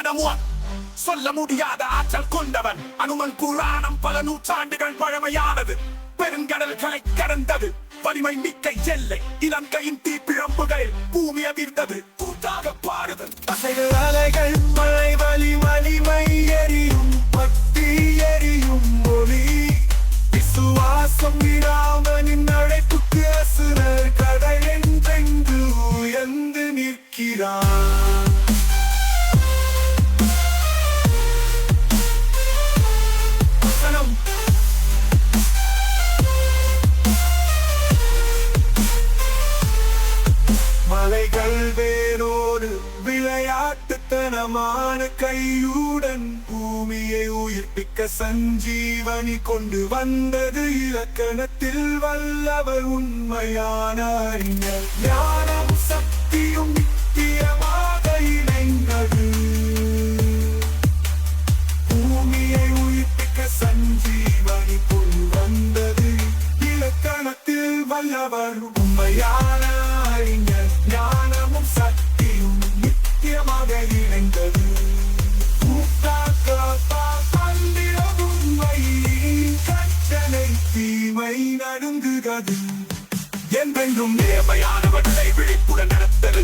வசனமும் சொல்ல முடியாத ஆற்றல் கொண்டவன் அனுமன் புராணம் பல நூற்றாண்டுகள் பழமையானது பெருங்கடல்களை கடந்தது வலிமை மிக்க எல்லை இலங்கையின் தீப்பிழம்புகளில் பூமி அதிர்ந்தது கூட்டாக பாடுதல் அசைகள் அலைகள் மழை வலி வலிமை எரியும் பக்தி எரியும் ஒளி விசுவாசம் விடாமனின் அழைப்புக்கு அசுரர் கடல் என்றெங்கு உயர்ந்து நிற்கிறான் மலைகள் வேரோடு விளையாட்டுத்தனமான கையுடன் பூமியை உயிர்ப்பிக்க சஞ்சீவனி கொண்டு வந்தது இலக்கணத்தில் வல்லவர் உண்மையான அறிஞர். ஞானம் சக்தியும் நித்தியமாக இணைந்தது. பூமியை உயிர்ப்பிக்க சஞ்சீவனி கொண்டு வந்தது இலக்கணத்தில் வல்லவர் உண்மையான அறிஞர். தீமை நடுங்குகிறது என்றென்றும் நேர்மையானவர்களை விழிப்புடன் நடத்தல்